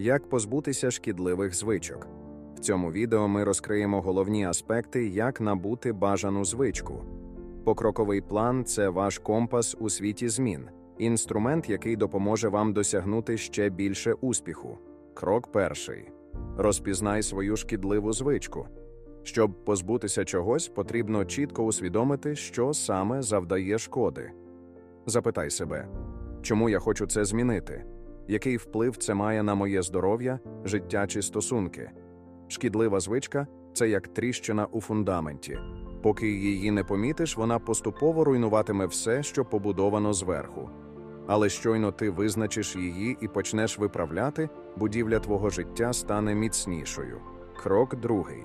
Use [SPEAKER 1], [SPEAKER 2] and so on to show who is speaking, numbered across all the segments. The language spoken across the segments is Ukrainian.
[SPEAKER 1] Як позбутися шкідливих звичок. В цьому відео ми розкриємо головні аспекти, як набути бажану звичку. Покроковий план це ваш компас у світі змін, інструмент, який допоможе вам досягнути ще більше успіху. Крок перший: розпізнай свою шкідливу звичку. Щоб позбутися чогось, потрібно чітко усвідомити, що саме завдає шкоди. Запитай себе, чому я хочу це змінити? Який вплив це має на моє здоров'я, життя чи стосунки? Шкідлива звичка це як тріщина у фундаменті. Поки її не помітиш, вона поступово руйнуватиме все, що побудовано зверху. Але щойно ти визначиш її і почнеш виправляти, будівля твого життя стане міцнішою. Крок другий.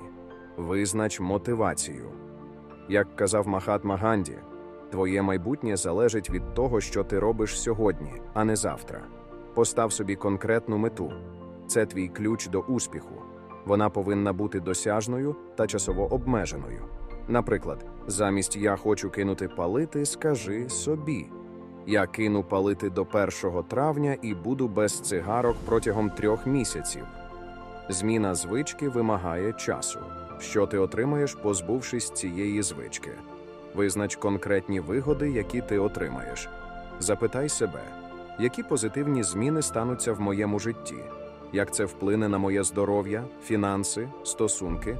[SPEAKER 1] Визнач мотивацію. Як казав Махатма Ганді, твоє майбутнє залежить від того, що ти робиш сьогодні, а не завтра. Постав собі конкретну мету. Це твій ключ до успіху. Вона повинна бути досяжною та часово обмеженою. Наприклад, замість я хочу кинути палити, скажи собі. Я кину палити до 1 травня і буду без цигарок протягом трьох місяців. Зміна звички вимагає часу. Що ти отримаєш, позбувшись цієї звички? Визнач конкретні вигоди, які ти отримаєш. Запитай себе, які позитивні зміни стануться в моєму житті, як це вплине на моє здоров'я, фінанси, стосунки.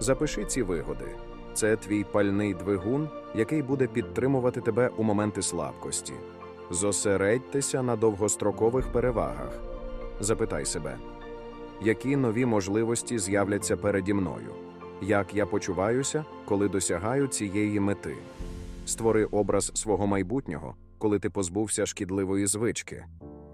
[SPEAKER 1] Запиши ці вигоди. Це твій пальний двигун, який буде підтримувати тебе у моменти слабкості. Зосередьтеся на довгострокових перевагах. Запитай себе, які нові можливості з'являться переді мною, як я почуваюся, коли досягаю цієї мети. Створи образ свого майбутнього, коли ти позбувся шкідливої звички.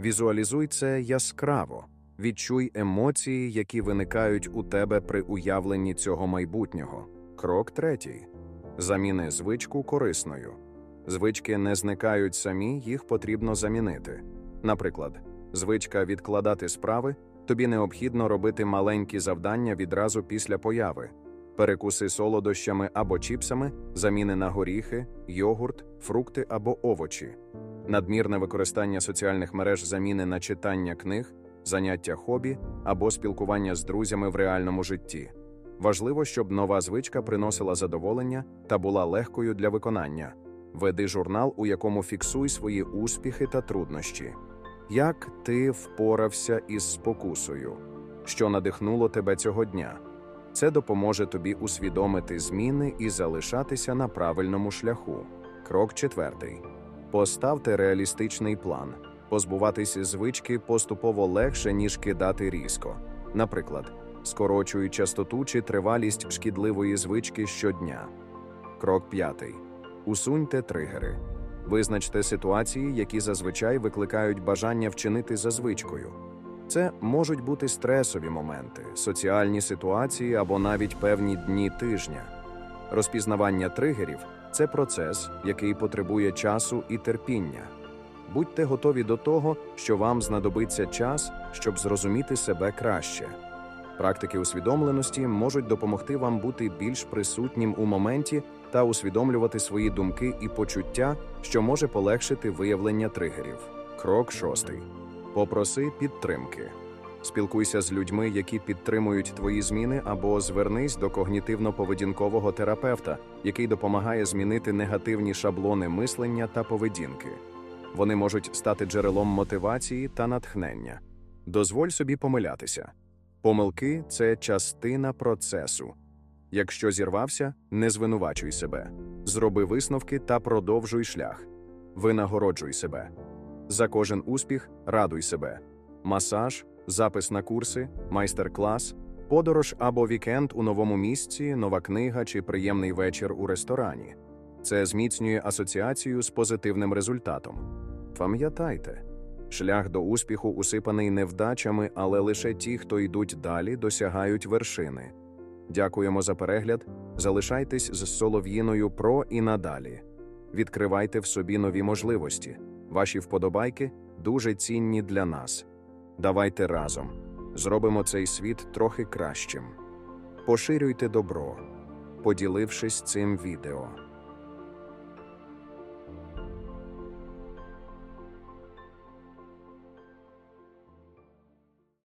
[SPEAKER 1] Візуалізуй це яскраво, відчуй емоції, які виникають у тебе при уявленні цього майбутнього. Крок третій. Заміни звичку корисною. Звички не зникають самі, їх потрібно замінити. Наприклад, звичка відкладати справи, тобі необхідно робити маленькі завдання відразу після появи. Перекуси солодощами або чіпсами, заміни на горіхи, йогурт, фрукти або овочі. Надмірне використання соціальних мереж заміни на читання книг, заняття хобі або спілкування з друзями в реальному житті. Важливо, щоб нова звичка приносила задоволення та була легкою для виконання. Веди журнал, у якому фіксуй свої успіхи та труднощі. Як ти впорався із спокусою, що надихнуло тебе цього дня? Це допоможе тобі усвідомити зміни і залишатися на правильному шляху. Крок четвертий. Поставте реалістичний план. Позбуватися звички поступово легше, ніж кидати різко. Наприклад, скорочуй частоту чи тривалість шкідливої звички щодня. Крок п'ятий. Усуньте тригери. Визначте ситуації, які зазвичай викликають бажання вчинити за звичкою. Це можуть бути стресові моменти, соціальні ситуації або навіть певні дні тижня. Розпізнавання тригерів це процес, який потребує часу і терпіння. Будьте готові до того, що вам знадобиться час, щоб зрозуміти себе краще. Практики усвідомленості можуть допомогти вам бути більш присутнім у моменті та усвідомлювати свої думки і почуття, що може полегшити виявлення тригерів. Крок шостий. Попроси підтримки. Спілкуйся з людьми, які підтримують твої зміни, або звернись до когнітивно-поведінкового терапевта, який допомагає змінити негативні шаблони мислення та поведінки. Вони можуть стати джерелом мотивації та натхнення. Дозволь собі помилятися. Помилки це частина процесу. Якщо зірвався, не звинувачуй себе. Зроби висновки та продовжуй шлях. Винагороджуй себе. За кожен успіх радуй себе. Масаж, запис на курси, майстер-клас, подорож або вікенд у новому місці, нова книга чи приємний вечір у ресторані. Це зміцнює асоціацію з позитивним результатом. Пам'ятайте, шлях до успіху усипаний невдачами, але лише ті, хто йдуть далі, досягають вершини. Дякуємо за перегляд. Залишайтесь з Солов'їною Про і надалі. Відкривайте в собі нові можливості. Ваші вподобайки дуже цінні для нас. Давайте разом зробимо цей світ трохи кращим. Поширюйте добро, поділившись цим відео.